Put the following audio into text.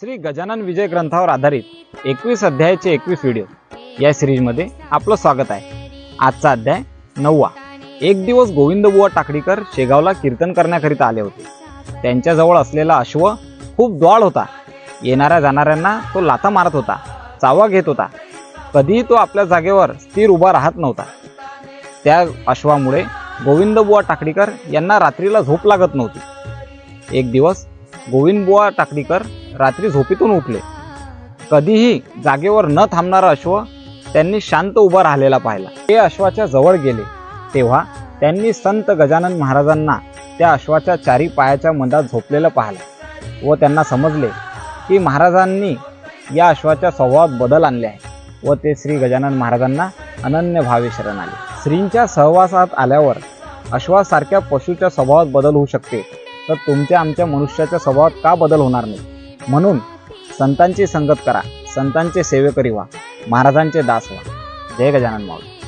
श्री गजानन विजय ग्रंथावर आधारित एकवीस अध्यायाचे एकवीस व्हिडिओ. या सिरीजमध्ये आपलं स्वागत आहे. आजचा अध्याय नववा. एक दिवस गोविंदबुवा टाकडीकर शेगावला कीर्तन करण्याकरिता आले होते. त्यांच्याजवळ असलेला अश्व खूप द्वाळ होता. येणाऱ्या जाणाऱ्यांना तो लाथा मारत होता चावा घेत होता. कधीही तो आपल्या जागेवर स्थिर उभा राहत नव्हता. त्या अश्वामुळे गोविंदबुवा टाकडीकर यांना रात्रीला झोप लागत नव्हती. एक दिवस गोविंदबुवा टाकडीकर रात्री झोपेतून उठले. कधीही जागेवर न थांबणारा अश्व त्यांनी शांत उभा राहिलेला पाहिला. ते अश्वाच्या जवळ गेले. तेव्हा त्यांनी संत गजानन महाराजांना त्या अश्वाच्या चारी पायाच्या मधात झोपलेलं पाहिलं व त्यांना समजले की महाराजांनी या अश्वाच्या स्वभावात बदल आणले आहे व ते श्री गजानन महाराजांना अनन्य भावे शरण आले. श्रींच्या सहवासात आल्यावर अश्वासारख्या पशूच्या स्वभावात बदल होऊ शकते. तर तुमच्या आमच्या मनुष्याच्या स्वभावात का बदल होणार नाही? म्हणून संतांची संगत करा. संतांचे सेवेकरी व्हा. महाराजांचे दास व्हा. जय गजानन माऊली.